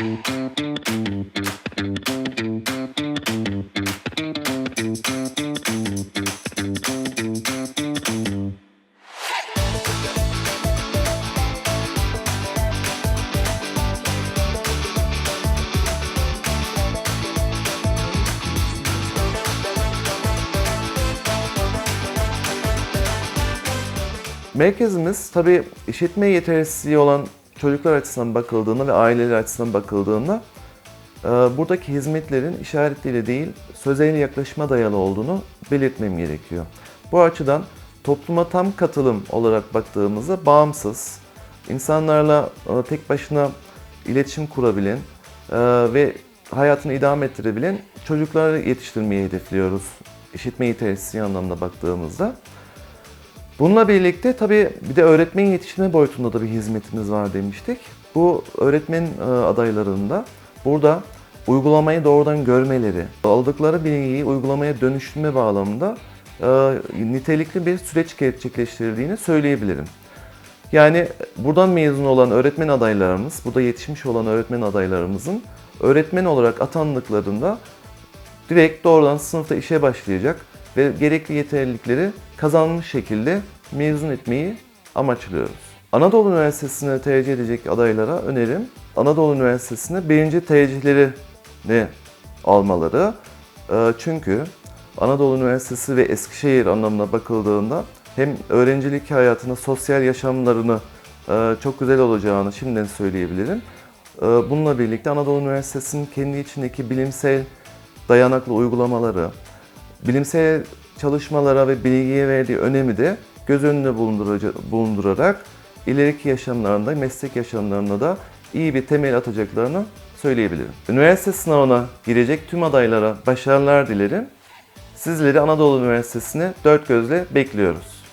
Merkezimiz tabii işitme yetersizliği olan çocuklar açısından bakıldığında ve aileler açısından bakıldığında e, buradaki hizmetlerin işaret dili değil sözel yaklaşıma dayalı olduğunu belirtmem gerekiyor. Bu açıdan topluma tam katılım olarak baktığımızda bağımsız, insanlarla e, tek başına iletişim kurabilen e, ve hayatını idame ettirebilen çocukları yetiştirmeyi hedefliyoruz. İşitme yetersizliği anlamda baktığımızda. Bununla birlikte tabii bir de öğretmen yetiştirme boyutunda da bir hizmetimiz var demiştik. Bu öğretmen e, adaylarında burada uygulamayı doğrudan görmeleri, aldıkları bilgiyi uygulamaya dönüştürme bağlamında e, nitelikli bir süreç gerçekleştirdiğini söyleyebilirim. Yani buradan mezun olan öğretmen adaylarımız, burada yetişmiş olan öğretmen adaylarımızın öğretmen olarak atandıklarında direkt doğrudan sınıfta işe başlayacak ve gerekli yeterlilikleri kazanmış şekilde mezun etmeyi amaçlıyoruz. Anadolu Üniversitesi'ne tercih edecek adaylara önerim Anadolu Üniversitesi'ne birinci tercihlerini almaları. Ee, Çünkü Anadolu Üniversitesi ve Eskişehir anlamına bakıldığında hem öğrencilik hayatını, sosyal yaşamlarını e, çok güzel olacağını şimdiden söyleyebilirim. Ee, Bununla birlikte Anadolu Üniversitesi'nin kendi içindeki bilimsel dayanaklı uygulamaları, bilimsel çalışmalara ve bilgiye verdiği önemi de göz önünde bulundurarak ileriki yaşamlarında, meslek yaşamlarında da iyi bir temel atacaklarını söyleyebilirim. üniversite sınavına girecek tüm adaylara başarılar dilerim. Sizleri Anadolu Üniversitesi'ne dört gözle bekliyoruz.